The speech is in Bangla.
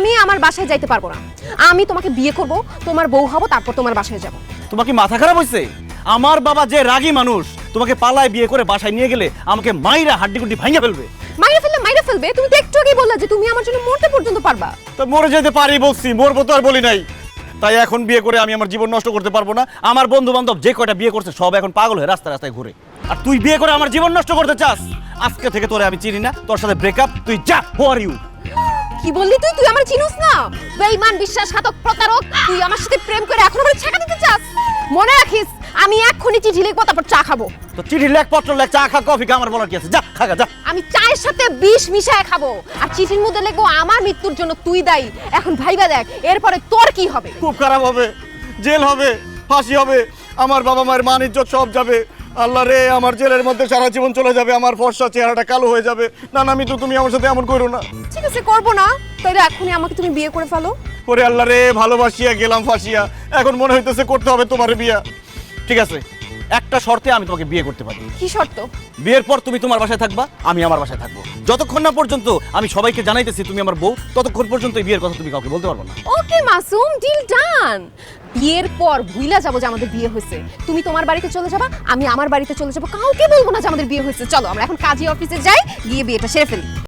আমি আমার বাসায় যাইতে পারব না। আমি তোমাকে বিয়ে করব তোমার বউ হব তারপর তোমার বাসায় যাব। তোমার কি মাথা খারাপ হয়েছে আমার বাবা যে রাগী মানুষ তোমাকে পালায় বিয়ে করে বাসায় নিয়ে গেলে আমাকে মাইরা হাড্ডি গুড্ডি ভাঙে ফেলবে। মাইরে ফেললে মাইরে ফেলবে? তুমি তো একটু আগেই বললা যে তুমি আমার জন্য মরতে পর্যন্ত পারবা। তো মরে যেতে পারি বলছি মরবো তো আর বলি নাই। তাই এখন বিয়ে করে আমি আমার জীবন নষ্ট করতে পারব না। আমার বন্ধু বান্ধব যে কয়টা বিয়ে করছে সব এখন পাগল হয়ে রাস্তায় রাস্তায় ঘুরে। আর তুই বিয়ে করে আমার জীবন নষ্ট করতে চাস? আজকে থেকে তোরে আমি চিনি না তোর সাথে ব্রেকআপ তুই যা হু আর ইউ কি বললি তুই? তুই আমার চিনুস না? বেঈমান বিশ্বাসঘাতক প্রতারক তুই আমার সাথে প্রেম করে এখন আমার ছেঁকা দিতে চাস? মনে রাখিস আমি এক্ষুনি চিঠি লিখব তারপর চা খাব। তো চিঠি লেখ পত্র লেখ চা খা কফি খা আমার বলার কি আছে? যা খাগা যা। আমি চায়ের সাথে বিষ মিশায় খাব আর চিঠির মধ্যে লিখব আমার মৃত্যুর জন্য তুই দায়ী। এখন ভাইবা দেখ এরপরে তোর কি হবে? খুব খারাপ হবে জেল হবে ফাঁসি হবে আমার বাবা মায়ের মান ইজ্জত সব যাবে। আল্লাহ রে আমার জেলের মধ্যে সারা জীবন চলে যাবে আমার ফর্সা চেহারাটা কালো হয়ে যাবে। না না আমি তো তুমি আমার সাথে এমন করো না। ঠিক আছে করব না। তাইলে এখনই আমাকে তুমি বিয়ে করে ফেলো। ওরে আল্লাহ রে ভালোবাসিয়া গেলাম ফাঁসিয়া। এখন মনে হইতেছে করতে হবে তোমার বিয়া। ঠিক আছে একটা শর্তে আমি তোমাকে বিয়ে করতে পারি। কি শর্ত? বিয়ের পর তুমি তোমার বাসায় থাকবা আমি আমার বাসায় থাকব। যতক্ষণ না পর্যন্ত আমি সবাইকে জানাইতেছি তুমি আমার বউ ততক্ষণ পর্যন্ত এই বিয়ের কথা তুমি কাউকে বলতে পারব না। Okay Masum deal done. বিয়ের পর ভুইলা যাব যে আমাদের বিয়ে হয়েছে। তুমি তোমার বাড়িতে চলে যাবা, আমি আমার বাড়িতে চলে যাব। কাউকে বলব না যে আমাদের বিয়ে হয়েছে। চলো, আমরা এখন কাজী অফিসে যাই, গিয়ে বিয়েটা সেরে ফেলি।